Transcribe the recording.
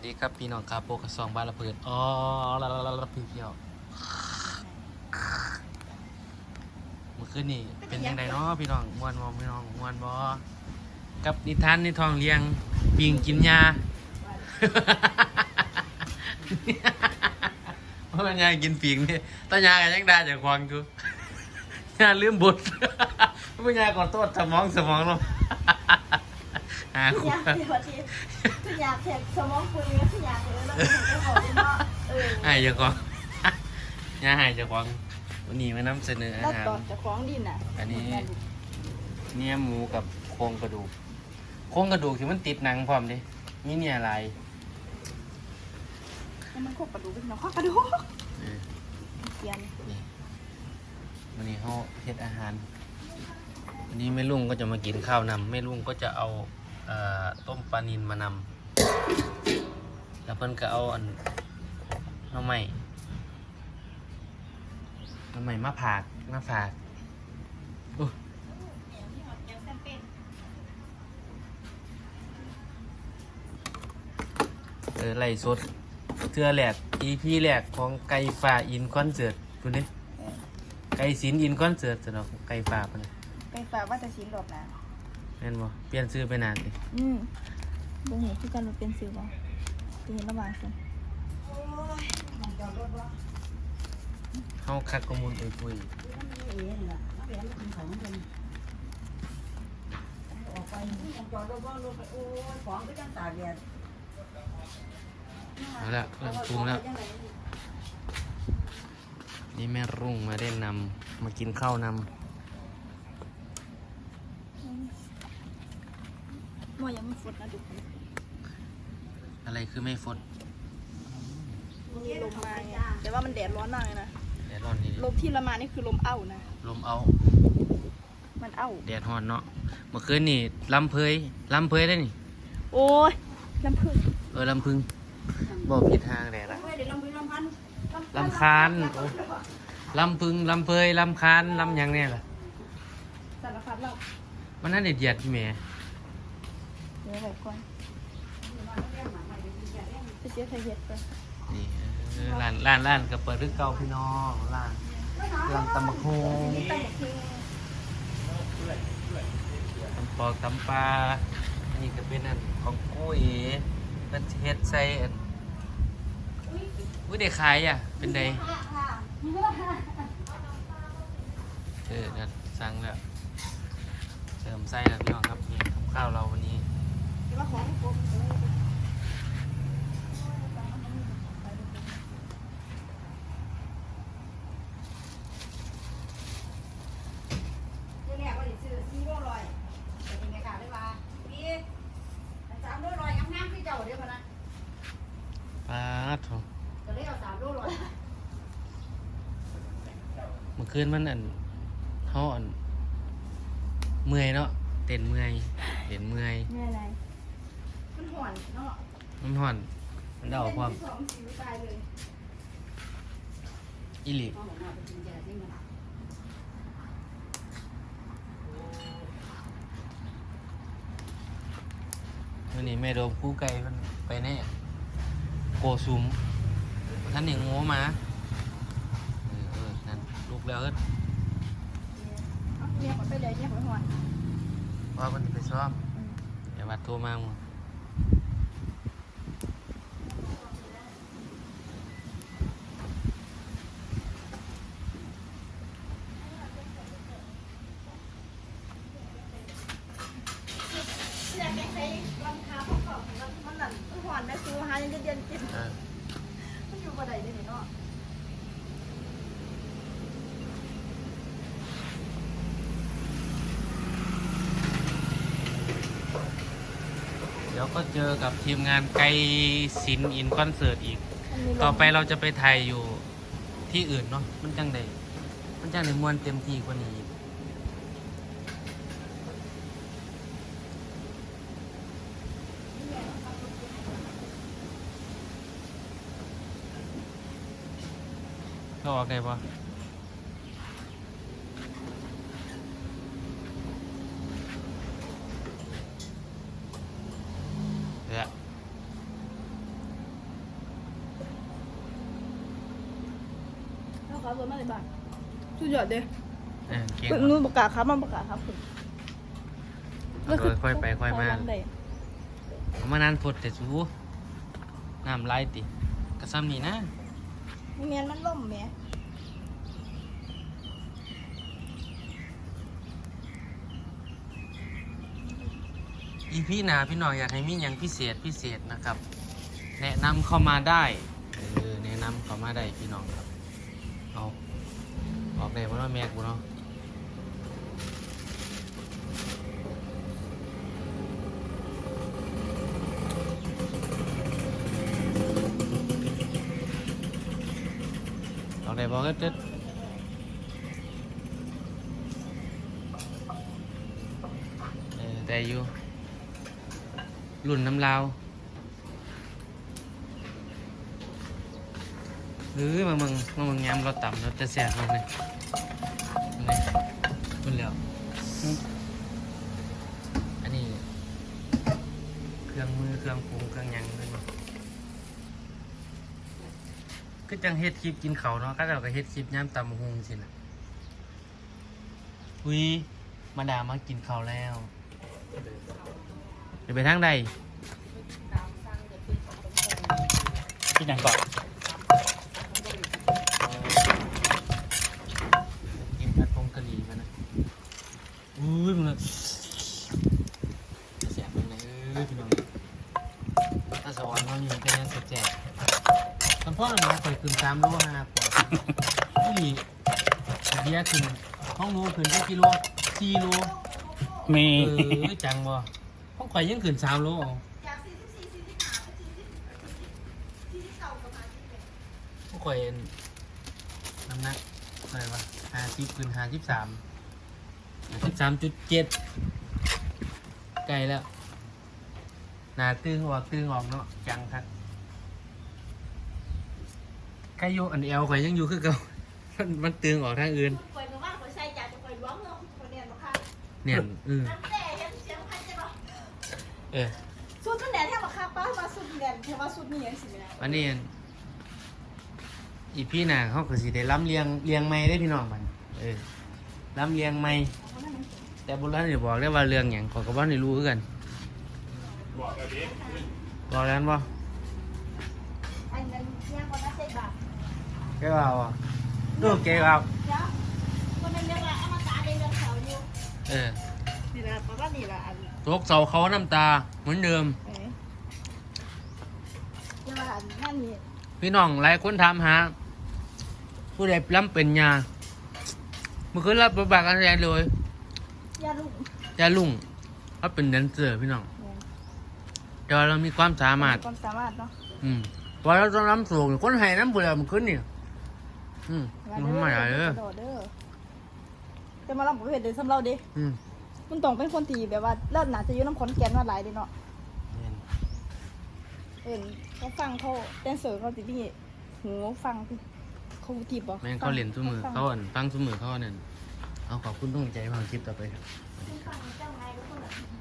สดีครับพี่น้องครับโปกระซองบ้านละเพิดอ๋อละละละละพี่เพียวเมื่อคืนนี่เป็นยังไงเนาะพี่น้องมวนบอพี่น้องมวนบอกับนิทานในทองเลี้ยงปิงกินยาเพราะมันยากินปิงนี่ตายากันยังได้จากควางกูยาลืมบทไม่ยาก่อนโทษสมองสมองลง หาทุกคู่อย่างเดี๋ยวทีทุกอย่างแขกสมองคุยทุกอย่างเลยแล้วก็บอกว่าเออหายจากควางยาหายจากควางวันนี้มานำเสนออาแล้วหาร ตอนจะคล้องดินอะอันนี้ เนี่ยหมูกับโครงกระดูก โครงกระดูกที่มันติดหนังพร้อมดิมีเนี่ยอะไรแล้วมันควบกระดูกเป็นน้องควบกระดูกเออเขียนนี่วันนี้เขาเฮ็ดอาหารวันนี้แม่ลุงก็จะมากินข้าวนำแม่ลุงก็จะเอาเอ่อ ต้มปลานินมานำแล้วเพิ่นก็เอาอันน้ำใหม่น้ำใหม่มาผากมาฝากเออไล่สดเทือแหลก EP แหลกของไก่ฟ้าอินคอนเสิร์ตคุณนี่ไก่สินอินคอนเสิร์ตสนอกไก่ฟ้าปะเนี่ยไปฝาว่าจะชิ้นดอกนะ แม่นบ่เปลี่ยนชื่อไปนานดิอืมดูเห็นที่กันมันเป็นสิวบ่ดูเห็นระหว่างสิเฮาคักข้อมูลไปคุยเอาละเริ่มปรุงแล้ว นี่แม่รุ่งมาได้นำมากินข้าวน หม้อยังไม่ฝดนะดูำอะไรคือไม่ฟดมีลมมาไงแต่ว่ามันแดดร้อนมากเลยนะแดดร้อนนี่ดิลมที่ละมานี่คือลมเอ้านะ ลมเอา มันเอ้า แดดฮ้อนเนาะ เมื่อคืนนี่ลำเพยลำเพยได้นี่ โอ้ยน้ำผึ้งเออลำพึงบอกผิดทางแดดละลำคาญโอ้ลำพึงลำเพยลำคาญลำหยังเนี่ยล่ะสารพัดเรามันน่าเด็ดเดียดพี่แหม่เดี๋ย วแบบก่อนไปเสียไทยเห็ดไปนี่เออร้านร้านร้านก็เปิดคือเก่าพี่น้องร้านร้านตำบักโฮงตั้งคือตำปอกตำปลาอันนี้ก็เป็นอันของกุ้ยมันเฮ็ดใส่อันอุ้ยได้ขายอะ เป็นไดเออนั่นสั่งแล้วเสริมไส้แล้วพี่น้องครับนี่กับข้าวเราวันนี้ ป็นยังไงค่ะได้ว่าพี่สามโลลอยงามๆพี่เจ้าเดี๋ยวพนะปลาทองก็เลยเอาสามโลลอยเมื่อคืนมันอันเขาอันเมื่อยเนาะเต้นเมื่อยเต้นเมื่อยแม่อะไร มันห่อนเนาะมันห่อน มันเดาความสองสิวตายเลยอิลิเอาหมดหน้าไปกินแกที่มันวันนี้แม่โดมกู้ไก่มันไปแน่ โกซุมท่านหนึ่งโง่มาเออเออนั่นลูกแล้วเอิ้นเนี่ยไปเลยเนี่ยหัวหอนว่ามันไปซ้อมเดี๋ยววัดโทรมาหมด อยากใช้รองเท้าประกอบมันนั่นหอนแม่ซูหายังเย็นๆกิน เออ มันอยู่บ่ได้เลยเนาะ เดี๋ยว ก็เจอกับทีมงานไกลสินอินคอนเสิร์ตอีก ต่อไปเราจะไปถ่ายอยู่ที่อื่นเนาะมันจังใดมันจังในมวนเต็มที่กว่านี้อีกก็ออกได้ปะ ขับรถมาในบ้านสุดยอดเด้เออเก่งเพิ่นว่ะนู้นประกาศครับมันประกาศครับคุณเอาโดยค่อยไปค่อยมาได้เอามานานพดแต่สูน้ำไหลติกระซ้ำนี่นะเมียนมันล่มแหมอีพี่นาพี่น้องอยากให้มีอย่างพิเศษพิเศษนะครับ แนะนำเข้ามาได้เออแนะนำเข้ามาได้พี่น้องครับ เอาออกได้บ่เนาะแม่กูเนาะออกได้บ่ก็เด็ดเออแต่อยู่รุ่นน้ำลาว เฮ้ยมามึงมามึงย้ำเราต่ำเราจะแสบเราเลยนี่คุณแล้วอันนี้ เครื่องมือเครื่องปรุงเครื่องหยังเลยเนาะก็จังเฮ็ดคลิปกินเขาวเนาะก็เราก็เฮ็ดคลิปย้ำตำบักหุงสินะอุ้ยมาดามากินข้าวแล้วเดี๋ยวไปทางใดที่ยังก่อน กินผัดผงกะหรี่มานะอุ้ ยมึงอะแสบเป็นไงเอ้ยพี่น้องถ้าสวรรค์เขาอยู่เป็นยังสแจกตอนพ่อหนูนะคอยคืนสามโลห้ากว่าที่เบียร์คืนห้องหนูคืนแค่กิโลสี่โลมีเออจังบ่ห้องข่อยยังคืนสามโลเอาข่อยน้ำหนักเท่าไรวะห้าสิบคืนห้าสิบสาม สิบสามจุดเจ็ดใกล้แล้วหนาตึงออกตึงออกเนาะจังครับใกล้อยู่อันเอวข่อยยังอยู่คือเก่ามันมันตึงออกทางอื่นคอยหนูว่าคอยใส่จากจะคอยล้วงเนาะคนเรียนบ่ค่ะเนี่ยอืมนั่นแต่เห็นเสียงพันใช่ปะเออสุดมันแดดแท้บ่ค่ะป้าว่าสุดแดดแท้ว่าสุดนี่ยังสิแม่วันนี้อีพี่น่ะเขาก็สิได้ล้ำเลียงเลียงไม้ได้พี่น้องมันเออล้ำเลียงไม้ แต่บุรุษเดี๋ยวบอกได้ว่าเรื่องอย่างขอยกับว่าในรู้คือกัน บอกแล้วบ่อันนั้นยังบ่ได้ใส่บาตรแกว่าอะดูแกว่าเดี๋ยวคนนั้นเรียกว่าอมตะได้เรื่องเขาอยู่เออนี่ล่ะประมาณนี้ล่ะอันตกเสาเขาน้ำตาเหมือนเดิม เอ้ยเดี๋ยวว่าอันนั่นนี่พี่น้องหลายคนถามหาผู้ใดล้ำเป็นยาเมื่อคืนรับบทบาทการแสดงเลยอย่าลุกยาลุงเขาเป็นแดนเซอร์พี่น้องแต่ว่าเรามีความสามารถ ความสามารถเนาะอืมพอเราต้องน้ำสูงคนไห้น้ำเปลือกมันขึ้นนี่อืมมันทำไมอะเออโดดเด้อแต่มาลำบ่เฮ็ดเด้สำเราเด้อืมมันต้องเป็นคนที่แบบว่าเลิศน่าจะอยู่น้ำขอนแก่นมาหลายเด้เนาะเห็นเขาฟังเขาแดนเซอร์เขาติพี่หูฟังติเขาทีบบ่แม่งเขาเล่นซุ้มือเขาอ่อนฟังซุ้มือเขาเนี่ย เอาขอบคุณต้องใจวางคลิปต่อไปครับฟังเจ้าไงทุกคน